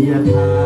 ียทา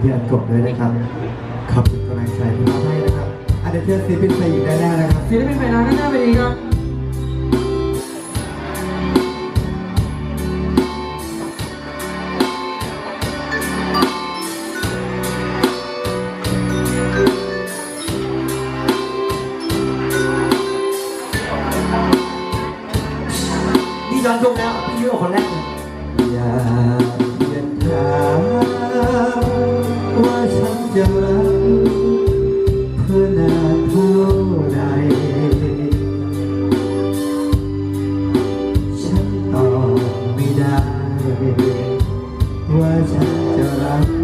พี่อันกบด้วยนะครับ ขอบคุณกำลังใจที่มาให้นะครับอันเดอร์เทอร์ซีพินไปอีกแน่ๆนะครับศิลปินไปไล้แน่าไปอีกครับนี่ย้อนยุคแล้วพี่ยุคคนแรกเลย